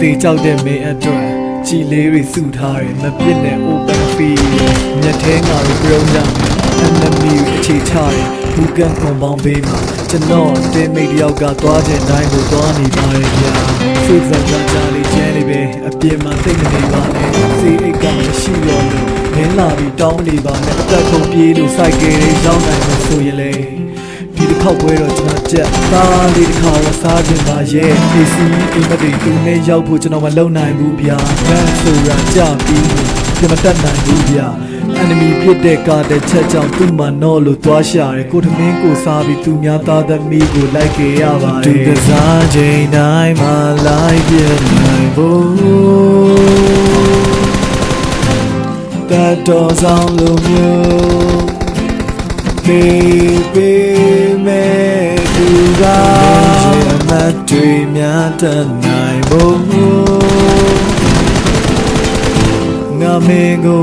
တေကြောက်တဲ့မင်းအတွက်ကြည်လေးတွေစုထားတယ်မပြစ်တဲ့ open fee မျက်ထဲငါတို့ပြုံးကြမယ် enemy တွေအခြေချတယ်ဘူကန်ကွန်ပေါင်းပေးမှာကျွန်တော်တင်းမိတ်တယောက်ကသွားတဲ့တိုင်းကိုသွားနေပါတယ်ဗျာဆွေးစံကြကြလေးကျဲနေပဲအပြင်းမှာတိတ်မနေပါနဲ့စေးအိတ်ကမရှိတော့လို့မင်းလာပြီးတောင်းနေပါနဲ့အသက်ကုန်ပြေးလို့စိုက်ကယ်တွေရောက်နိုင်လို့ဆိုရင်လေ ဒီတစ်ခေါက်ပွဲတော့ကျွန်တော်ကြက်သားလေးတစ်ခါဝစားခြင်းပါရဲ့ AC အိမ်မက်တွေသူနဲ့ရောက်ဖို့ကျွန်တော်မလုံနိုင်ဘူးဗျာလမ်းဆိုတာကြပြီးကျွန်မတတ်နိုင်ဘူးဗျာ enemy ဖြစ်တဲ့ကားတဲ့ချက်ကြောင့်သူ့မှာတော့လို့သွားရှာတယ်ကိုထမင်းကိုစားပြီးသူများသားသမီးကိုလိုက်ကြရပါတယ်သူကစားချိန်တိုင်းမှာလိုက်ပြနိုင်ဖို့တတ်တော်ဆောင်လိုမျိုးပေး မတ်တွေများတတ်နိုင်ဖို့ငါမင်းကို